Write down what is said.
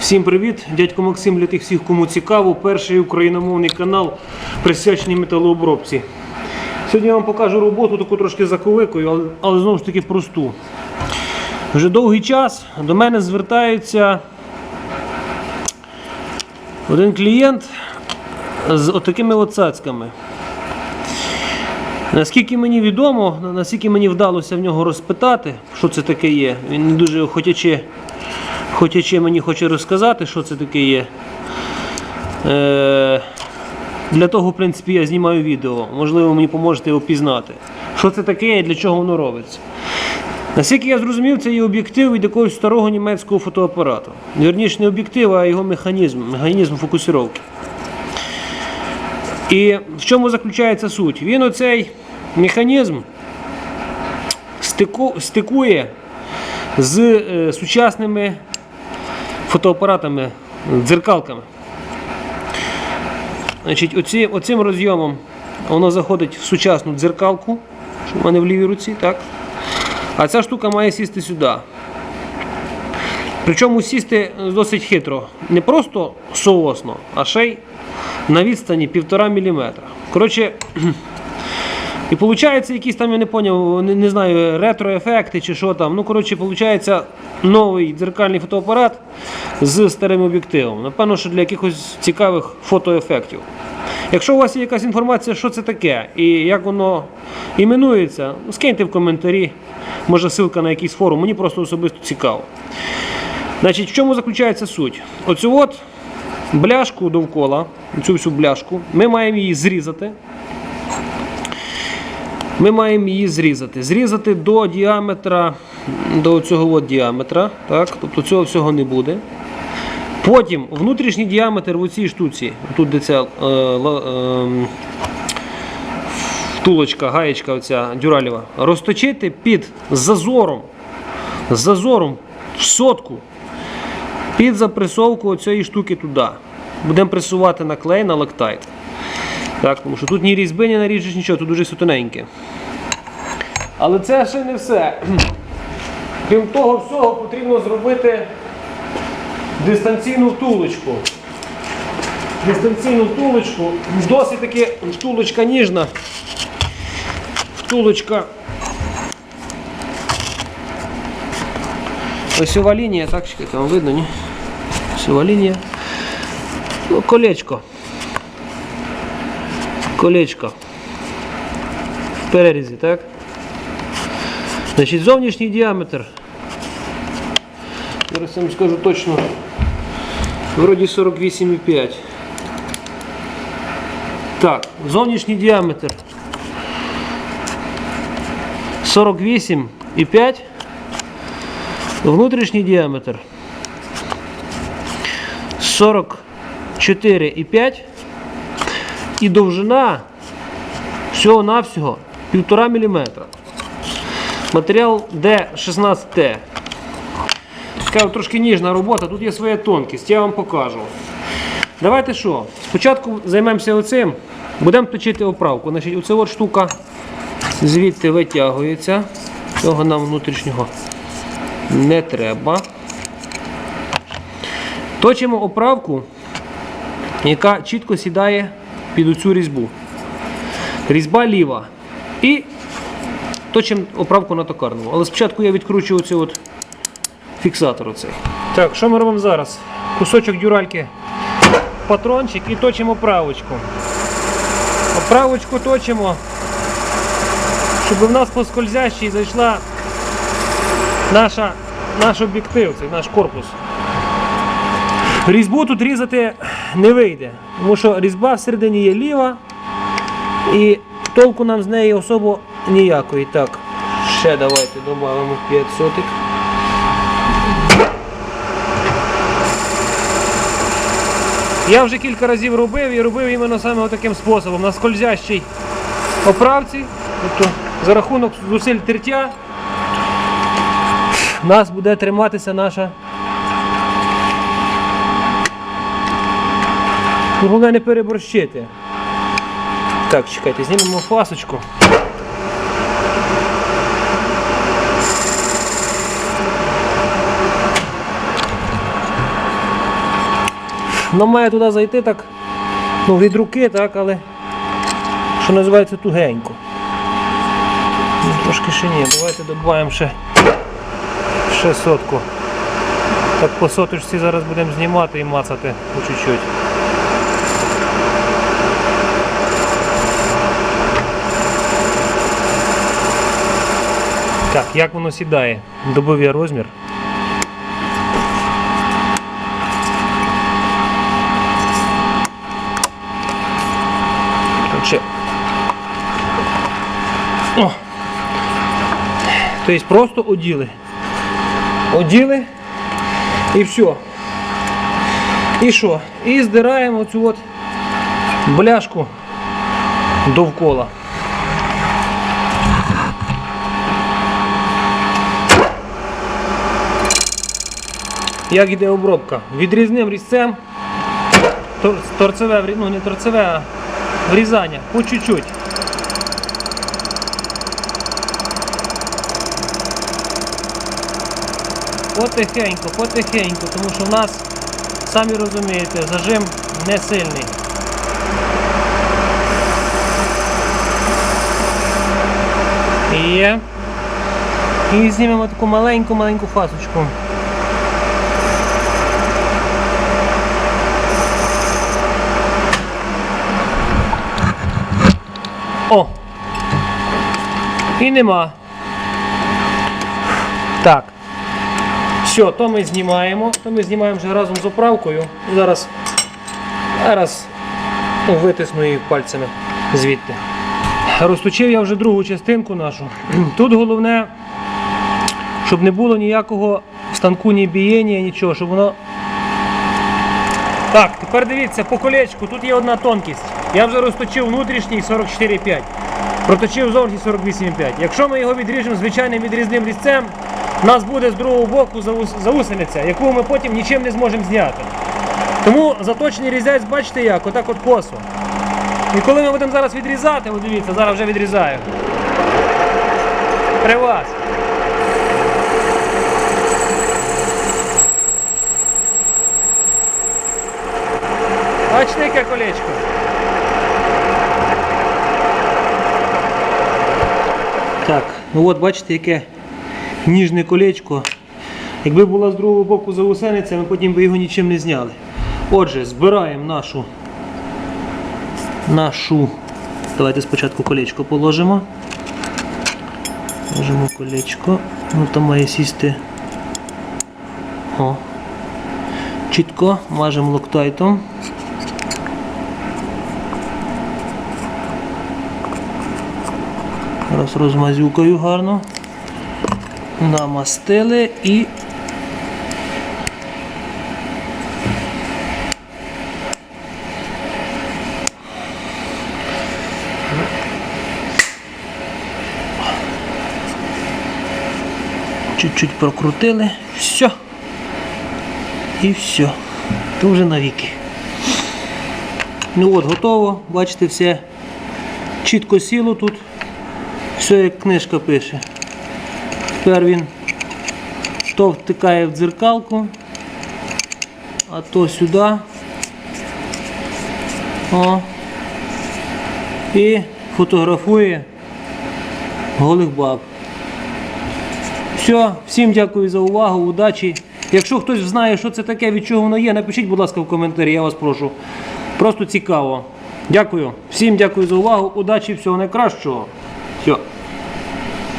Всім привіт! Дядько Максим для тих всіх, кому цікаво. Перший україномовний канал присвячений металообробці. Сьогодні я вам покажу роботу, таку трошки заковикою, але, але знову ж таки просту. Вже довгий час до мене звертаються один клієнт з отакими от цацьками. Наскільки мені відомо, наскільки мені вдалося в нього розпитати, що це таке є, він не дуже хотячи, хотячи мені хоче розказати, що це таке є. Е, для того, в принципі, я знімаю відео. Можливо, мені поможете його пізнати. Що це таке і для чого воно робиться. Наскільки я зрозумів, це є об'єктив від якогось старого німецького фотоапарату. Вірніше, не об'єктив, а його механізм, механізм фокусировки. І в чому заключається суть? Він оцей механізм стику, стикує з е, сучасними фотоапаратами, дзеркалками. Значить, оці, оцим розйомом воно заходить в сучасну дзеркалку, що в мене в лівій руці, так? А ця штука має сісти сюди. Причому сісти досить хитро. Не просто соосно, а ще й на відстані 1,5 мм. Коротше, і виходить якісь там, я не поняв, не, не знаю, ретроефекти чи що там. Ну, коротше, виходить новий дзеркальний фотоапарат з старим об'єктивом. Напевно, що для якихось цікавих фотоефектів. Якщо у вас є якась інформація, що це таке і як воно іменується, ну, скиньте в коментарі. Може ссылка на якийсь форум, мені просто особисто цікаво. Значить, в чому заключається суть? Оцю от бляшку довкола, цю всю бляшку, ми маємо її зрізати. Ми маємо її зрізати. Зрізати до діаметра, до цього от діаметра. Так? Тобто цього всього не буде. Потім внутрішній діаметр в цій штуці, тут де ця е, е, втулочка, гаєчка оця дюралєва, розточити під зазором, зазором в сотку під запресовку цієї штуки туди. Будемо пресувати на клей на лактайт. Так, тому що тут ні різьби, ні наріжеш нічого, тут дуже сутоненьке. Але це ще не все. Крім того всього, потрібно зробити дистанційну втулочку. Дистанційну втулочку. Досить таки втулочка ніжна. Втулочка. Осьова лінія, так, чекайте, вам видно, ні? Осьова лінія. Ну, колечко. Колечко. В перерізі, так? Значить, зовнішній діаметр. Зараз я вам скажу точно. Вроді 48,5. Так, зовнішній діаметр 48,5. Внутрішній діаметр 44,5 І довжина всього-навсього 1,5 мм. Матеріал D16T. Така трошки ніжна робота, тут є своя тонкість, я вам покажу. Давайте що? Спочатку займемося оцим, будемо точити оправку. Значить, оця от штука звідти витягується. Цього нам внутрішнього не треба. Точимо оправку, яка чітко сідає під оцю різьбу. Різьба ліва. І точимо оправку на токарному. Але спочатку я відкручую оцей от фіксатор. Оцей. Так, що ми робимо зараз? Кусочок дюральки, патрончик і точимо оправочку. Оправочку точимо, щоб в нас по скользящій зайшла наша, наш об'єктив, цей наш корпус. Різьбу тут різати не вийде, тому що різьба всередині є ліва і толку нам з неї особо ніякої. Так, ще давайте додамо 5 сотик. Я вже кілька разів робив і робив іменно саме таким способом, на скользящій оправці, тобто за рахунок зусиль тертя нас буде триматися наша. Головне не переборщити. Так, чекайте, знімемо фасочку. Воно має туди зайти так, ну, від руки, так, але що називається тугенько. Ну, Трошки ще ні. Давайте додаємо ще, ще сотку. Так по соточці зараз будемо знімати і мацати по чуть-чуть. Так, як воно сідає? Добовий розмір. О! Тобто просто оділи. Оділи і все. І що? І здираємо цю от бляшку довкола. Як йде обробка? Відрізним різцем, торцеве, ну не торцеве, а врізання по чуть-чуть. Потихеньку, потихеньку, тому що в нас, самі розумієте, зажим не сильний. І знімемо таку маленьку-маленьку фасочку. О! І нема. Так. Все, то ми знімаємо. То ми знімаємо вже разом з оправкою. Зараз, зараз ну, витисну її пальцями звідти. Розточив я вже другу частинку нашу. Тут головне, щоб не було ніякого станку ні бієння, нічого, щоб воно. Так, тепер дивіться по колечку, тут є одна тонкість. Я вже розточив внутрішній 44,5. Проточив зовнішній 48,5. Якщо ми його відріжемо звичайним відрізним різцем, у нас буде з другого боку заус- заусениця, яку ми потім нічим не зможемо зняти. Тому заточений різець, бачите як, отак от косо. І коли ми будемо зараз відрізати, от дивіться, зараз вже відрізаю. При вас. Бачите, яке колечко? Так, ну от бачите, яке ніжне колечко. Якби була з другого боку заусениця, ми потім би його нічим не зняли. Отже, збираємо нашу нашу. Давайте спочатку колечко положимо. Положимо колечко. Ну там має сісти. О. Чітко мажемо локтайтом. Зараз розмазюкаю гарно. Намастили і чуть-чуть прокрутили. Все. І все. То вже навіки. Ну от, готово. Бачите, все чітко сіло тут. Все як книжка пише. Тепер він то втикає в дзеркалку, а то сюди. О. І фотографує голих баб. Все, всім дякую за увагу, удачі. Якщо хтось знає, що це таке, від чого воно є, напишіть, будь ласка, в коментарі, я вас прошу. Просто цікаво. Дякую. Всім дякую за увагу, удачі, всього найкращого.